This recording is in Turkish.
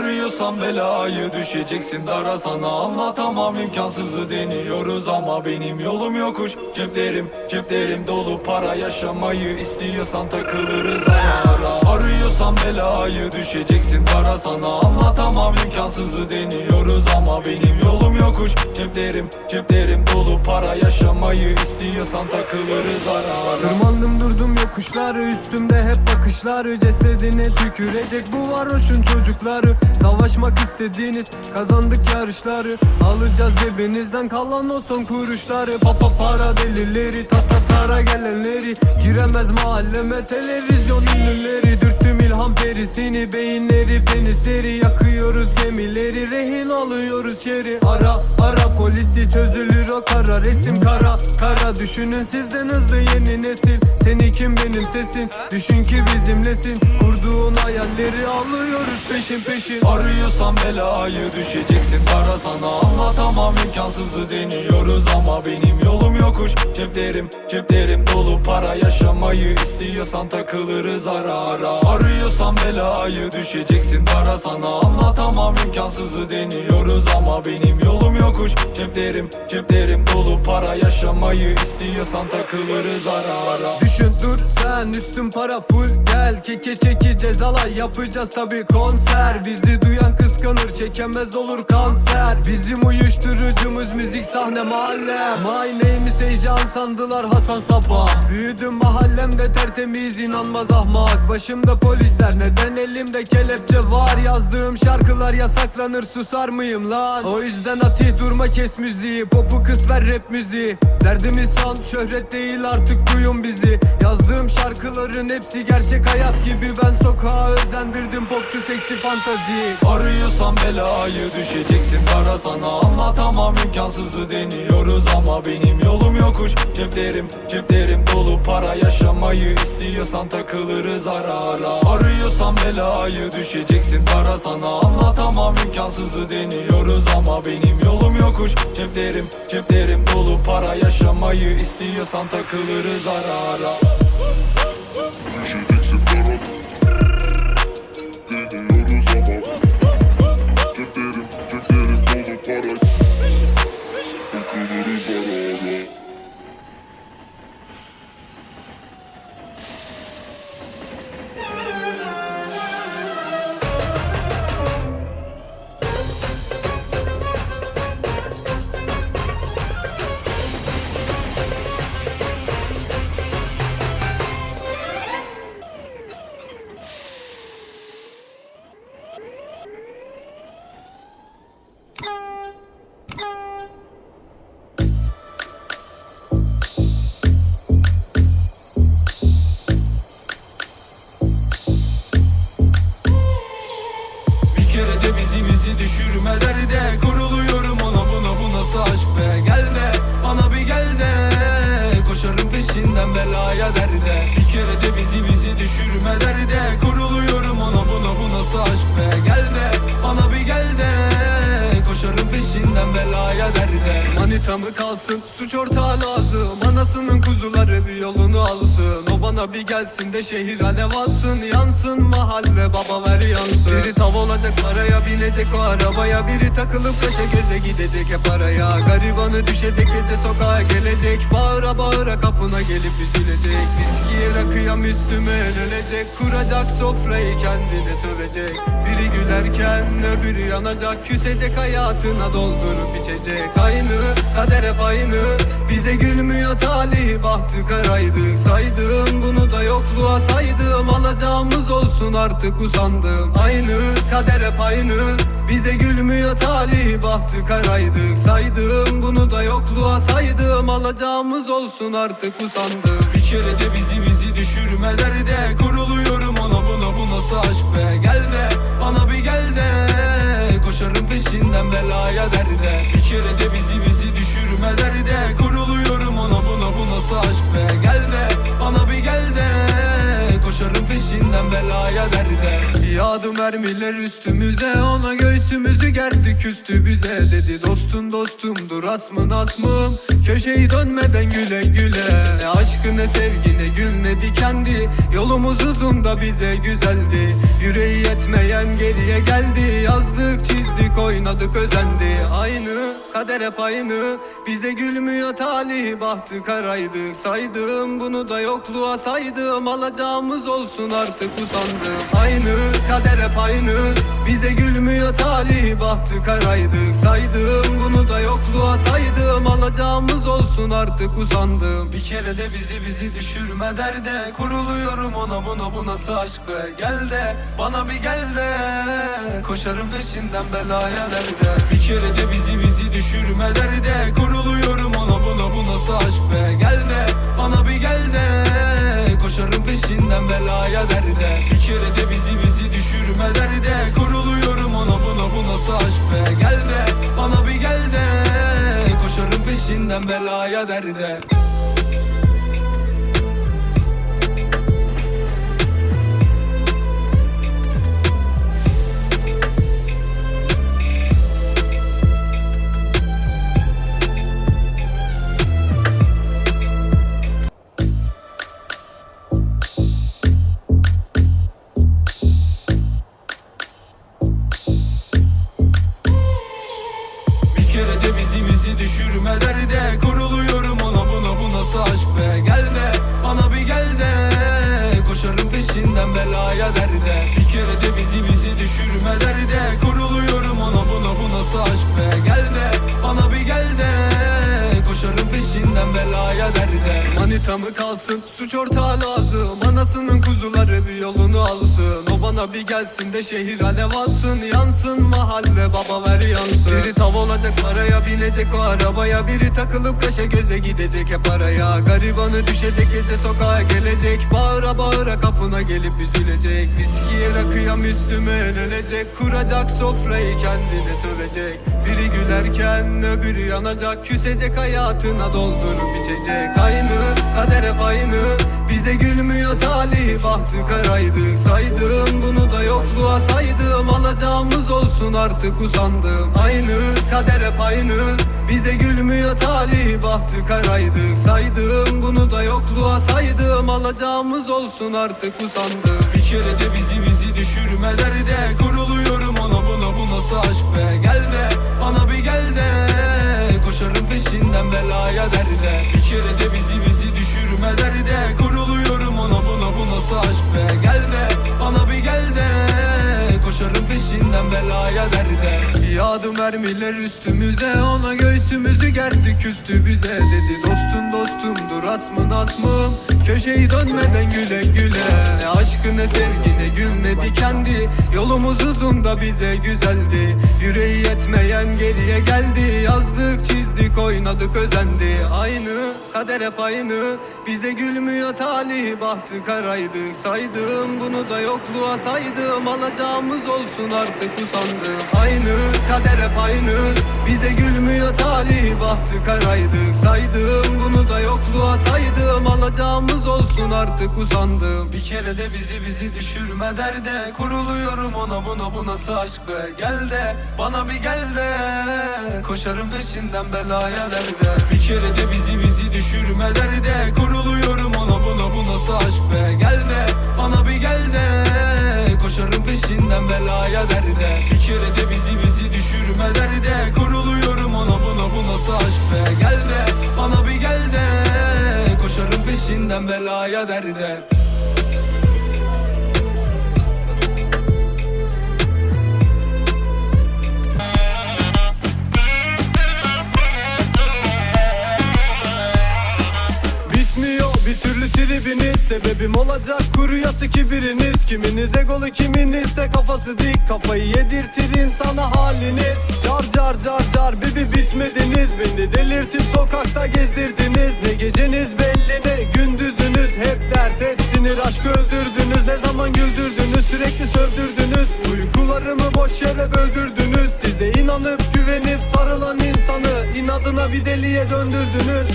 Arıyorsan belayı düşeceksin dara. Sana Anlatamam imkansızı deniyoruz ama benim yolum yokuş. Ceplerim ceplerim dolu para yaşamayı istiyorsan takılırız ara ara. Arıyorsan belayı düşeceksin dara. Sana Anlatamam imkansızı deniyoruz ama benim yolum yokuş. Ceplerim ceplerim dolu para yaşamayı istiyorsan takılırız ara. Tırmandım durdum yokuşları üstümde hep bakışları. Cesedine tükürecek bu varoşun çocukları Savaşmak istediğiniz kazandık yarışları. Alacağız cebinizden kalan o son kuruşları. Papa para delileri tata tara gelenleri. Giremez mahalleme televizyon ünlüleri. Dürttüm ilham perisini beyinleri penisleri Yakıyoruz gemileri rehin alıyoruz şeri Ara ara polisi çözülür o kara. Resim kara Kara. Düşünün sizden hızlı yeni nesil. Seni kim benim sesin? Düşün ki bizimlesin Kurduğun hayalleri alıyoruz peşin peşin. Arıyorsan belayı düşeceksin. Dara sana Anlatamam imkansızı deniyoruz ama benim yolum yokuş. Ceplerim ceplerim dolu. Para yaşamayı istiyorsan takılırız ara ara. Arıyorsan belayı düşeceksin. Dara sana Anlatamam imkansızı deniyoruz ama benim yolum yokuş. Ceplerim ceplerim dolu. Para yaşamayı istiyorsan takılırız ara ara. Düşün dur sen üstün para full. Gel Keke çeki cezalay yapacağız tabi konser. Bizi duyan kıskanır çekemez olur kanser. Bizim uyuşturucumuz müzik sahne mahalle. My name is Heyecan sandılar Hasan Sabah. Büyüdüm mahallemde tertemiz inanmaz ahmak. Başımda polisler neden elimde kelepçe var? Yazdığım şarkılar yasaklanır susar mıyım lan? O yüzden Atih durma kes müziği. Popu kıs ver rap müziği. Derdimiz san şöhret değil artık duyun bizi. Yazdığım şarkıların hepsi gerçek hayat gibi. Ben sokağa özendirdim popçu seksi fantazi. Arıyorsan belayı düşeceksin dara sana Anlatamam imkansızı deniyoruz ama benim yolum yokuş. Ceplerim ceplerim dolu para yaşamayı istiyorsan takılırız ara ara. Arıyorsan belayı düşeceksin dara sana Anlatamam imkansızı deniyoruz ama benim yolum yokuş. Ceplerim ceplerim dolu para yaşamayı istiyorsan takılırız ara ara mı kalsın. Suç ortağı lazım. Anasının kuzuları bir yolunu alsın. O bana bir gelsin de şehir alev alsın Yansın mahalle baba ver yansın. Biri tav olacak paraya binecek o arabaya Biri takılıp kaşa göze gidecek. Hep araya Garibanı düşecek gece sokağa gelecek. Bağıra bağıra kapına gelip üzülecek. Viskiye rakıya Müslüman ölecek Kuracak sofrayı kendine sövecek. Biri gülerken öbürü yanacak. Küsecek hayatına doldurup içecek. Aynı kader hep aynı. Bize gülmüyor talih bahtı karaydık Saydım bunu da yokluğa saydım. Alacağımız olsun artık usandım. Aynı kader hep aynı. Bize gülmüyor talih bahtı karaydık Saydım bunu da yokluğa saydım. Alacağımız olsun artık usandım. Bir kere de bizi bizi düşürme derde Kuruluyorum ona. Buna bu nasıl aşk be? Gel de bana bir gel de. Koşarım peşinden belaya derde. Bir kere de bizi bizi düşürme derde Kuruluyorum ona. Buna bu nasıl aşk be Yağdı mermiler üstümüze Ona göğsümüzü gerdi küstü bize Dedi. Dostum dostumdur asmın asmım Köşeyi dönmeden güle güle. Ne aşkı ne sevgi ne gül ne dikendi Yolumuz uzun da bize güzeldi. Yüreği yetmeyen geriye geldi. Yazdık çizdik oynadık özendi. Aynı kader hep aynı. Bize gülmüyor talih bahtı karaydık Saydım bunu da yokluğa saydım. Alacağımız olsun artık usandım. Aynı kader hep aynı. Bize gülmüyor talih bahtı karaydık. Saydım bunu da yokluğa saydım. Alacağımız olsun artık usandım. Bir kere de bizi bizi düşürme derde. Kuruluyorum ona buna bu nasıl aşk be. Gel de bana bir gel de. Koşarım peşinden belaya derde. Bir kere de bizi bizi düşürme derde. Kuruluyorum ona buna bu nasıl aşk be. Gel de bana bir gel de. Koşarım peşinden belaya derde. Bir kere de bizi bizi düşürme derde Kuruluyorum ona buna bu nasıl aşk be. Gel de bana bir gel de. Koşarım peşinden belaya derde belaya derde Manita mı kalsın suç ortağı lazım. Anasının kuzuları bir yolunu alsın. O bana bir gelsin de şehir alev alsın. Yansın mahalle baba ver yansın. Biri tav olacak paraya binecek. O arabaya Biri takılıp kaşa göze gidecek. Hep araya Garibanı düşecek gece sokağa gelecek. Bağıra bağıra kapına gelip üzülecek. Viskiye rakıya Müslüme ölecek Kuracak sofrayı kendine sövecek. Biri gülerken öbürü yanacak. Küsecek hayatına doldurup içecek. Aynı kader hep aynı. Bize gülmüyor talih. Bahtı karaydık Saydım bunu da yokluğa saydım. Alacağımız olsun artık usandım. Aynı. Kader hep aynı. Bize gülmüyor talih. Bahtı karaydık Saydım bunu da yokluğa saydım. Alacağımız olsun artık usandım. Bir kere de bizi bizi düşürme derde Kuruluyorum ona buna. Bu nasıl aşk be? Gel de bana bir gel de Koşarım peşinden belaya derde. Bir kere de bizi bizi düşürme derde. Kuruluyorum ona buna bu nasıl aşk be? Gel de bana bir gel de. Koşarım peşinden belaya derde. Yağdı mermiler üstümüze Ona göğsümüzü gerdi küstü bize. Dedi dostum dostumdur asmın asmım Köşeyi dönmeden güle güle. Ne aşkı ne sevgi ne gül ne dikendi Yolumuz uzun da bize güzeldi. Yüreği yetmeyen geriye geldi. Yazdık çizdik oynadık özendi. Aynı kader hep aynı. Bize gülmüyor talih bahtı karaydık Saydım. Bunu da yokluğa saydım. Alacağımız olsun artık usandım Aynı kader hep aynı. Bize gülmüyor talih bahtı karaydık Saydım olsun artık usandım Bir kere de bizi bizi düşürme derde. Kuruluyorum ona buna bu nasıl aşk be Gel de. Bana bir gel de. Koşarım peşinden belaya derde. Bir kere de bizi bizi düşürme derde. Kuruluyorum ona buna bu nasıl aşk be Gel de. Bana bir gel de. Koşarım peşinden belaya derde. Bir kere de bizi bizi düşürme derde. Kuruluyorum ona buna bu nasıl aşk be Gel de. Bana bir gel peşinden belaya derde. Bitmiyor bir türlü tribiniz. Sebebim olacak kuruyası kibiriniz Kiminiz egolu kiminizse kafası dik. Kafayı yedirtir insana haliniz. Car car car car bibi bitmediniz. Beni delirtip sokakta gezdirdiniz sinir aşk öldürdünüz Ne zaman güldürdünüz? Sürekli sövdürdünüz. Uykularımı boş yere böldürdünüz. Size inanıp güvenip sarılan insanı inadına bir deliye döndürdünüz